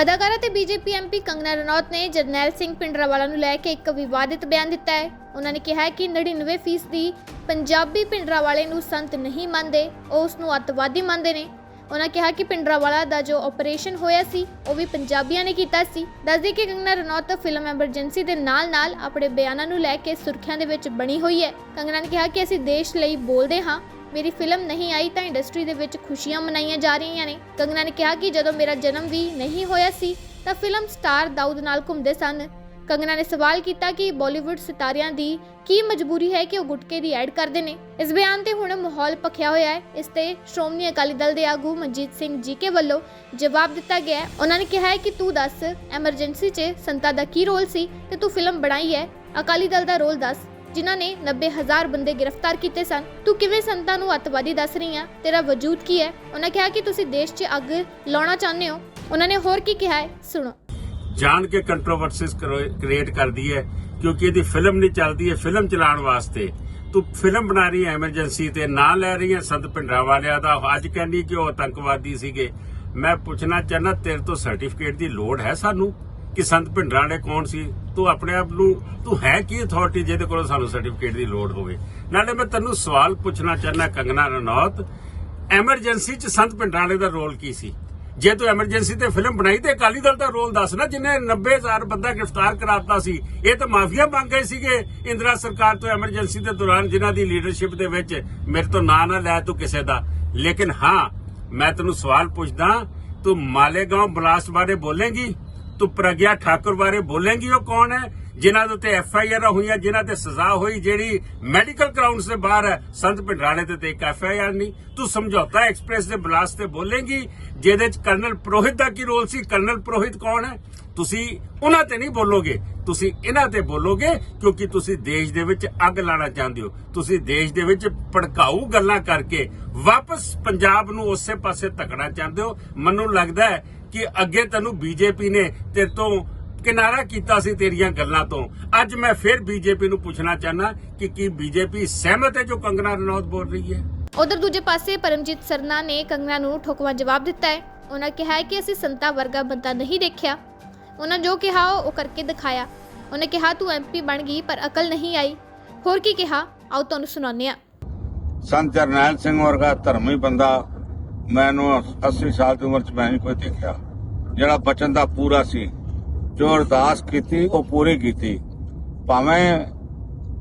ਅਦਾਕਾਰਾ ਤੇ BJP MP Kangana Ranaut ਨੇ ਜਰਨੈਲ ਸਿੰਘ ਪਿੰਡਰਾਵਾਲਾ ਨੂੰ ਲੈ ਕੇ ਇੱਕ ਵਿਵਾਦਿਤ ਬਿਆਨ ਦਿੱਤਾ ਹੈ। ਉਹਨਾਂ ਨੇ ਕਿਹਾ ਹੈ ਕਿ 99% ਦੀ ਪੰਜਾਬੀ ਪਿੰਡਰਾਵਾਲੇ ਨੂੰ ਸੰਤ ਨਹੀਂ ਮੰਨਦੇ, ਉਹ ਉਸ ਨੂੰ ਅੱਤਵਾਦੀ ਮੰਨਦੇ ਨੇ। ਉਹਨਾਂ ਕਿਹਾ ਕਿ ਪਿੰਡਰਾਵਾਲਾ ਦਾ ਜੋ ਆਪਰੇਸ਼ਨ ਹੋਇਆ ਸੀ, ਉਹ ਵੀ ਪੰਜਾਬੀਆਂ ਨੇ ਕੀਤਾ ਸੀ। ਦੱਸਦੇ ਕਿ ਕੰਗਨਾ ਰਣੌਤ ਫਿਲਮ ਐਮਰਜੈਂਸੀ ਦੇ ਨਾਲ-ਨਾਲ ਆਪਣੇ ਬਿਆਨਾਂ ਨੂੰ ਲੈ ਕੇ ਸੁਰਖੀਆਂ ਦੇ ਵਿੱਚ ਬਣੀ ਹੋਈ ਹੈ। ਕੰਗਨਾ ਨੇ ਕਿਹਾ ਕਿ ਅਸੀਂ ਦੇਸ਼ ਲਈ ਬੋਲਦੇ ਹਾਂ। ਮੇਰੀ ਫਿਲਮ ਨਹੀਂ ਆਈ ਤਾਂ ਇੰਡਸਟਰੀ ਦੇ ਵਿੱਚ ਖੁਸ਼ੀਆਂ ਮਨਾਈਆਂ ਜਾ ਰਹੀਆਂ ਨੇ। ਕੰਗਨਾ ਨੇ ਕਿਹਾ ਕਿ ਜਦੋਂ ਮੇਰਾ ਜਨਮ ਵੀ ਨਹੀਂ ਹੋਇਆ ਸੀ, ਤਾਂ ਫਿਲਮ ਸਟਾਰ ਦਾਊਦ ਨਾਲ ਘੁੰਮਦੇ ਸਨ। ਕੰਗਨਾ ਨੇ ਸਵਾਲ ਕੀਤਾ ਕਿ ਬਾਲੀਵੁੱਡ ਸਿਤਾਰਿਆਂ ਦੀ ਕੀ ਮਜਬੂਰੀ ਹੈ ਕਿ ਉਹ ਗੁਟਕੇ ਦੀ ਐਡ ਕਰਦੇ ਨੇ। ਇਸ ਬਿਆਨ ਤੇ ਹੁਣ ਮਾਹੌਲ ਪਖਿਆ ਹੋਇਆ ਹੈ। ਇਸ ਤੇ ਸ਼੍ਰੋਮਣੀ ਅਕਾਲੀ ਦਲ ਦੇ ਆਗੂ ਮਨਜੀਤ ਸਿੰਘ ਜੀਕੇ ਵੱਲੋਂ ਜਵਾਬ ਦਿੱਤਾ ਗਿਆ ਹੈ। ਉਹਨਾਂ ਨੇ ਕਿਹਾ ਹੈ ਕਿ ਤੂੰ ਦੱਸ, ਐਮਰਜੈਂਸੀ 'ਚ ਸੰਤਾ ਦਾ ਕੀ ਰੋਲ ਸੀ ਤੇ ਤੂੰ ਫਿਲਮ ਬਣਾਈ ਹੈ। ਅਕਾਲੀ ਦਲ ਦਾ ਰੋਲ ਦੱਸ। ਜਿਨ੍ਹਾਂ ਨੇ 90000 ਬੰਦੇ ਗ੍ਰਿਫਤਾਰ ਕੀਤੇ ਸਨ। ਤੂੰ ਕਿਵੇਂ ਸੰਤਾਂ ਨੂੰ ਅੱਤਵਾਦੀ ਦੱਸ ਰਹੀ ਆ? ਤੇਰਾ ਵਜੂਦ ਕੀ ਹੈ? ਉਹਨਾਂ ਕਿਹਾ ਕਿ ਤੁਸੀਂ ਦੇਸ਼ 'ਚ ਅੱਗ ਲਾਉਣਾ ਚਾਹੁੰਦੇ ਹੋ। ਉਹਨਾਂ ਨੇ ਹੋਰ ਕੀ ਕਿਹਾ ਹੈ? ਸੁਣੋ। ਜਾਣ ਕੇ ਕੰਟਰੋਵਰਸੀਜ਼ ਕ੍ਰੀਏਟ ਕਰਦੀ ਹੈ, ਕਿਉਂਕਿ ਇਹਦੀ ਫਿਲਮ ਨਹੀਂ ਚੱਲਦੀ ਹੈ ਫਿਲਮ ਚਲਾਉਣ ਵਾਸਤੇ। ਤੂੰ ਫਿਲਮ ਬਣਾ ਰਹੀ ਹੈ ਐਮਰਜੈਂਸੀ ਤੇ, ਨਾਂ ਲੈ ਰਹੀ ਹੈ ਸੰਤ ਭਿੰਡਰਾ ਵਾਲਿਆਂ ਦਾ। ਅੱਜ ਕਹਿੰਦੀ ਕਿ ਉਹ ਆਤੰਕਵਾਦੀ ਸੀਗੇ। ਮੈਂ ਪੁੱਛਣਾ ਚਾਹਨਾ ਤੇਰੇ ਤੋਂ ਸਰਟੀਫਿਕੇਟ ਦੀ ਲੋੜ ਹੈ ਸਾਨੂੰ? ਕਿ ਸੰਤ ਭਿੰਡਰਾਂਡੇ ਕੌਣ ਸੀ? ਤੂੰ ਆਪਣੇ ਆਪ ਨੂੰ ਤੂੰ ਹੈ ਕੀ ਅਥਾਰਟੀ ਜਿਹਦੇ ਕੋਲ ਸਾਨੂੰ ਸਰਟੀਫਿਕੇਟ ਦੀ ਲੋੜ ਹੋਵੇ? ਨਾਲੇ ਮੈਂ ਤੈਨੂੰ ਸਵਾਲ ਪੁੱਛਣਾ ਚਾਹਨਾ ਕੰਗਨਾ ਰਣੌਤ ਐਮਰਜੈਂਸੀ ਚ ਸੰਤ ਭਿੰਡਰਾਂਡੇ ਦਾ ਰੋਲ ਕੀ ਸੀ? ਜੇ ਤੂੰ ਐਮਰਜੈਂਸੀ ਤੇ ਫਿਲਮ ਬਣਾਈ ਤੇ ਅਕਾਲੀ ਦਲ ਦਾ ਰੋਲ ਦੱਸ ਨਾ, ਜਿਨੇ 90000 ਬੰਦਾ ਗ੍ਰਿਫਤਾਰ ਕਰਾਤਾ ਸੀ, ਇਹ ਤਾਂ ਮਾਫੀਆ ਮੰਗ ਗਏ ਸੀਗੇ। ਇੰਦਰਾ ਸਰਕਾਰ ਤੋਂ ਐਮਰਜੈਂਸੀ ਦੇ ਦੌਰਾਨ ਜਿਨ੍ਹਾਂ ਦੀ ਲੀਡਰਸ਼ਿਪ ਦੇ ਵਿੱਚ ਮੇਰੇ ਤੋਂ ਨਾਂ ਨਾ ਲੈ ਤੂੰ ਕਿਸੇ ਦਾ। ਲੇਕਿਨ ਹਾਂ, ਮੈਂ ਤੈਨੂੰ ਸਵਾਲ ਪੁੱਛਦਾ, ਤੂੰ ਮਾਲੇਗਾਂਵ ਬਲਾਸਟ ਬਾਰੇ ਬੋਲੇਂਗੀ? ਤੂੰ ਪ੍ਰਗਿਆ ਠਾਕੁਰ ਬਾਰੇ ਬੋਲੇਂਗੀ ਉਹ ਕੌਣ ਹੈ? ਜਿਨ੍ਹਾਂ ਦੇ ਉੱਤੇ ਐਫ ਆਈ ਆਰ ਹੋਈਆਂ, ਜਿਨ੍ਹਾਂ ਤੇ ਸਜ਼ਾ ਹੋਈ, ਜਿਹੜੀ ਮੈਡੀਕਲ ਗਰਾਊਂਡਸ ਦੇ ਬਾਹਰ ਹੈ। ਸੰਤ ਭਿੰਡਰਾਣੇ ਤੇ ਇੱਕ ਐਫ ਆਈ ਆਰ ਨਹੀਂ। ਤੂੰ ਸਮਝੌਤਾ ਐਕਸਪ੍ਰੈਸ ਦੇ ਬਲਾਸਟ ਤੇ ਬੋਲੇਂਗੀ, ਜਿਹਦੇ ਚ ਕਰਨਲ ਪ੍ਰੋਹਿਤ ਦਾ ਕੀ ਰੋਲ ਸੀ? ਕਰਨਲ ਪ੍ਰੋਹਿਤ ਕੌਣ ਹੈ? ਤੁਸੀਂ ਉਹਨਾਂ ਤੇ ਨਹੀਂ ਬੋਲੋਗੇ। ਤੁਸੀਂ ਇਹਨਾਂ ਤੇ ਬੋਲੋਗੇ, ਕਿਉਂਕਿ ਤੁਸੀਂ ਦੇਸ਼ ਦੇ ਵਿੱਚ ਅੱਗ ਲਾਣਾ ਚਾਹੁੰਦੇ ਹੋ। ਤੁਸੀਂ ਦੇਸ਼ ਦੇ ਵਿੱਚ ਭੜਕਾਊ ਗੱਲਾਂ ਕਰਕੇ ਵਾਪਸ ਪੰਜਾਬ ਨੂੰ ਉਸੇ ਪਾਸੇ ਧੱਕਣਾ ਚਾਹੁੰਦੇ ਹੋ। ਮੈਨੂੰ ਲੱਗਦਾ ਹੈ ਕਿ ਅੱਗੇ ਤੈਨੂੰ ਬੀਜੇਪੀ ਨੇ ਤੇਰੇ ਤੋਂ ਕਿਨਾਰਾ ਕੀਤਾ ਸੀ ਤੇਰੀਆਂ ਗੱਲਾਂ ਤੋਂ। ਅੱਜ ਮੈਂ ਫਿਰ ਬੀਜੇਪੀ ਨੂੰ ਪੁੱਛਣਾ ਚਾਹਨਾ ਕਿ ਕੀ ਬੀਜੇਪੀ ਸਹਿਮਤ ਹੈ ਜੋ ਕੰਗਨਾ ਰਣੌਤ ਬੋਲ ਰਹੀ ਹੈ? ਉਧਰ ਦੂਜੇ ਪਾਸੇ ਪਰਮਜੀਤ ਸਰਨਾ ਨੇ ਕੰਗਨਾ ਨੂੰ ਠੋਕਵਾ ਜਵਾਬ ਦਿੱਤਾ ਹੈ। ਉਹਨਾਂ ਕਿਹਾ ਹੈ ਕਿ ਅਸੀਂ ਸੰਤਾ ਵਰਗਾ ਬੰਦਾ ਨਹੀਂ ਦੇਖਿਆ। ਉਹਨਾਂ ਜੋ ਕਿਹਾ ਉਹ ਕਰਕੇ ਦਿਖਾਇਆ। ਉਹਨੇ ਕਿਹਾ ਤੂੰ ਐਮਪੀ ਬਣ ਗਈ ਪਰ ਅਕਲ ਨਹੀਂ ਆਈ। ਹੋਰ ਕੀ ਕਿਹਾ? ਆਓ ਤੁਹਾਨੂੰ ਸੁਣਾਉਂਦੇ ਹਾਂ। ਸੰਤ ਜਰਨੈਲ ਸਿੰਘ ਵਰਗਾ ਧਰਮੀ ਬੰਦਾ ਮੈਨੂੰ 80 ਸਾਲ ਦੀ ਉਮਰ 'ਚ ਮੈਂ ਨਹੀਂ ਕੋਈ ਦੇਖਿਆ। ਜਿਹੜਾ ਬਚਨ ਦਾ ਪੂਰਾ ਸੀ ਜੋ ਅਰਦਾਸ ਕੀਤੀ ਉਹ ਪੂਰੀ ਕੀਤੀ। ਭਾਵੇਂ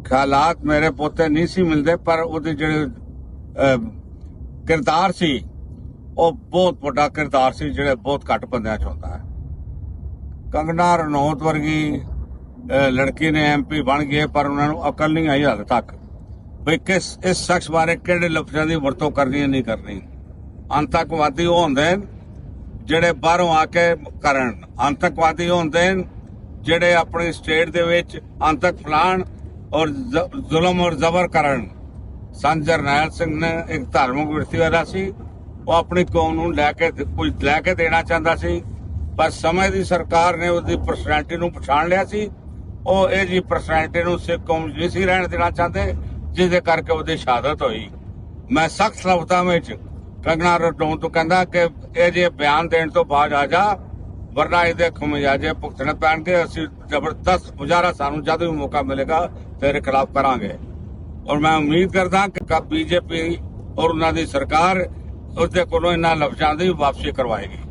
ਖਿਆਲਾਤ ਮੇਰੇ ਪੋਤੇ ਨਹੀਂ ਸੀ ਮਿਲਦੇ ਪਰ ਉਹਦੇ ਜਿਹੜੇ ਕਿਰਦਾਰ ਸੀ ਉਹ ਬਹੁਤ ਵੱਡਾ ਕਿਰਦਾਰ ਸੀ ਜਿਹੜੇ ਬਹੁਤ ਘੱਟ ਬੰਦਿਆਂ 'ਚ ਹੁੰਦਾ ਹੈ। ਕੰਗਨਾ ਰਣੌਤ ਵਰਗੀ ਲੜਕੀ ਨੇ ਐਮਪੀ ਬਣ ਗਈ ਹੈ, ਪਰ ਉਹਨਾਂ ਨੂੰ ਅਕਲ ਨਹੀਂ ਆਈ ਹਾਲੇ ਤੱਕ। ਵੀ ਕਿਸ ਇਸ ਸ਼ਖਸ ਬਾਰੇ ਕਿਹੜੇ ਲਫ਼ਜ਼ਾਂ ਦੀ ਵਰਤੋਂ ਕਰਨੀ ਹੈ ਨਹੀਂ ਕਰਨੀ। ਅੰਤਕਵਾਦੀ ਹੁੰਦੇ ਨੇ ਜਿਹੜੇ ਬਾਹਰੋਂ ਆ ਕੇ ਕਰਨ। ਅੰਤਕਵਾਦੀ ਹੁੰਦੇ ਨੇ ਜਿਹੜੇ ਆਪਣੀ ਸਟੇਟ ਦੇ ਵਿੱਚ ਅੰਤਕ ਫਲਾਣ ਔਰ ਜ਼ੁਲਮ ਔਰ ਜ਼ਬਰ ਕਰਨ। ਸੰਤ ਜਰਨੈਲ ਸਿੰਘ ਨੇ ਇੱਕ ਧਾਰਮਿਕ ਵਾਲਾ ਸੀ। ਉਹ ਆਪਣੀ ਕੌਮ ਨੂੰ ਲੈ ਕੇ ਕੁਝ ਲੈ ਕੇ ਦੇਣਾ ਚਾਹੁੰਦਾ ਸੀ। ਪਰ ਸਮੇਂ ਦੀ ਸਰਕਾਰ ਨੇ ਉਹਦੀ ਪਰਸਨੈਲਿਟੀ ਨੂੰ ਪਛਾਣ ਲਿਆ ਸੀ। ਉਹ ਇਹ ਜੀ ਪਰਸਨੈਲਿਟੀ ਨੂੰ ਸਿੱਖ ਕੌਮ 'ਚ ਨਹੀਂ ਸੀ ਰਹਿਣ ਦੇਣਾ ਚਾਹੁੰਦੇ, ਜਿਹਦੇ ਕਰਕੇ ਉਹਦੀ ਸ਼ਹਾਦਤ ਹੋਈ। ਮੈਂ ਸਖਤ ਲਫ਼ਜ਼ਾਂ ਵਿੱਚ ਕੰਗਣਾ ਰਣੌਤ ਤੋਂ ਕਹਿੰਦਾ ਕਿ ਇਹ ਜੇ ਬਿਆਨ ਦੇਣ ਤੋਂ ਬਾਅਦ ਆ ਜਾ, ਵਰਨਾ ਇਹਦੇ ਖਮਿਆਜੇ ਭੁਗਤਣੇ ਪੈਣਗੇ, ਅਸੀਂ ਜ਼ਬਰਦਸਤ ਮੁਜ਼ਾਹਰਾ ਸਾਨੂੰ ਜਦ ਵੀ ਮੌਕਾ ਮਿਲੇਗਾ, ਤੇਰੇ ਖਿਲਾਫ ਕਰਾਂਗੇ। ਔਰ ਮੈਂ ਉਮੀਦ ਕਰਦਾ ਕਿ ਬੀਜੇਪੀ ਔਰ ਉਹਨਾਂ ਦੀ ਸਰਕਾਰ ਉਸਦੇ ਕੋਲੋਂ ਇਹਨਾਂ ਲਫ਼ਜ਼ਾਂ ਦੀ ਵਾਪਸੀ ਕਰਵਾਏਗੀ।